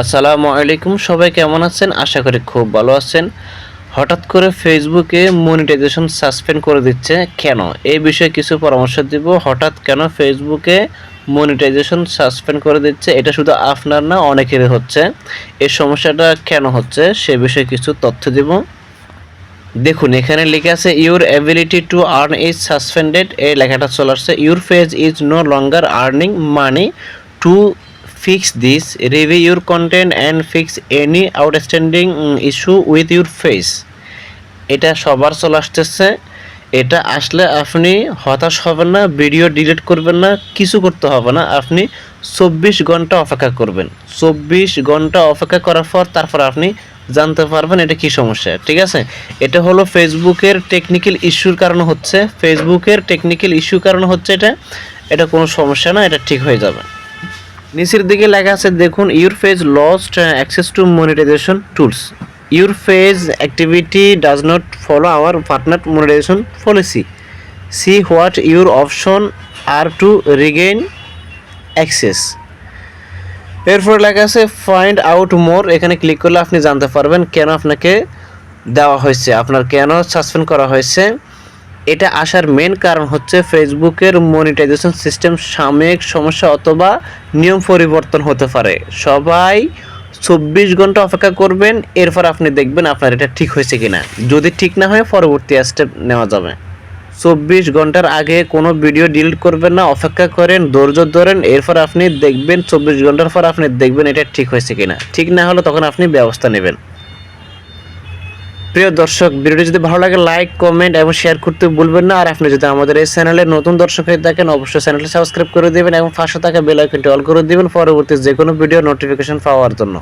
আসসালামু আলাইকুম, সবাই কেমন আছেন? আশা করি খুব ভালো আছেন। হঠাৎ করে ফেসবুকে মনিটাইজেশন সাসপেন্ড করে দিচ্ছে কেন? এই বিষয়ে কিছু পরামর্শ দিব। হঠাৎ কেন ফেসবুকে মনিটাইজেশন সাসপেন্ড করে দিচ্ছে? এটা শুধু আপনার না, অনেকেরই হচ্ছে। এই সমস্যাটা কেন হচ্ছে? সে বিষয়ে কিছু তথ্য দিব। দেখুন, এখানে লেখা আছে your ability to earn is suspended এই লেখাটা চলে আসছে your page is no longer earning money to fix this review your content and fix any outstanding issue with your page এটা সবার চলে আসতেছে। এটা আসলে আপনি হতাশ হবেন না ভিডিও ডিলিট করবেন না, কিছু করতে হবে না। আপনি চব্বিশ ঘণ্টা অপেক্ষা করবেন। চব্বিশ ঘণ্টা অপেক্ষা করার পর তারপর আপনি জানতে পারবেন এটা কি সমস্যা। ঠিক আছে? এটা হলো ফেসবুকের টেকনিক্যাল ইস্যুর কারণে হচ্ছে। ফেসবুকের টেকনিক্যাল ইস্যুর কারণে হচ্ছে এটা। এটা কোনো সমস্যা না, এটা ঠিক হয়ে যাবে। নিচের দিকে লেখা আছে, দেখুন your page lost access to monetization tools your page activity does not follow our partner monetization policy see what your option are to regain access এরপর লেখা আছে ফাইন্ড আউট মোর এখানে ক্লিক করলে আপনি জানতে পারবেন কেন আপনাকে দেওয়া হয়েছে, আপনার কেন সাসপেন্ড করা হয়েছে। এটা আসার মেন কারণ হচ্ছে ফেসবুকের মনিটাইজেশন সিস্টেম সাময়িক সমস্যা অথবা নিয়ম পরিবর্তন হতে পারে। সবাই চব্বিশ ঘণ্টা অপেক্ষা করবেন, এরপর আপনি দেখবেন আপনার এটা ঠিক হয়েছে কিনা। যদি ঠিক না হয়, পরবর্তী স্টেপ নেওয়া যাবে। চব্বিশ ঘণ্টার আগে কোনো ভিডিও ডিলিট করবেন না, অপেক্ষা করেন, ধৈর্য ধরেন, এরপর আপনি দেখবেন চব্বিশ ঘণ্টার পর আপনি দেখবেন এটা ঠিক হয়েছে কিনা। ঠিক না হলে তখন আপনি ব্যবস্থা নেবেন। প্রিয় দর্শক, ভিডিওটি যদি ভালো লাগে লাইক কমেন্ট এবং শেয়ার করতে ভুলবেন না। আর আপনি যদি আমাদের এই চ্যানেলে নতুন দর্শক হয়ে থাকেন, অবশ্যই চ্যানেলটি সাবস্ক্রাইব করে দেবেন এবং পাশে থাকা বেল আইকনটি অল করে দেবেন। পরবর্তী যে কোনো ভিডিও নোটিফিকেশন পাওয়ার জন্য।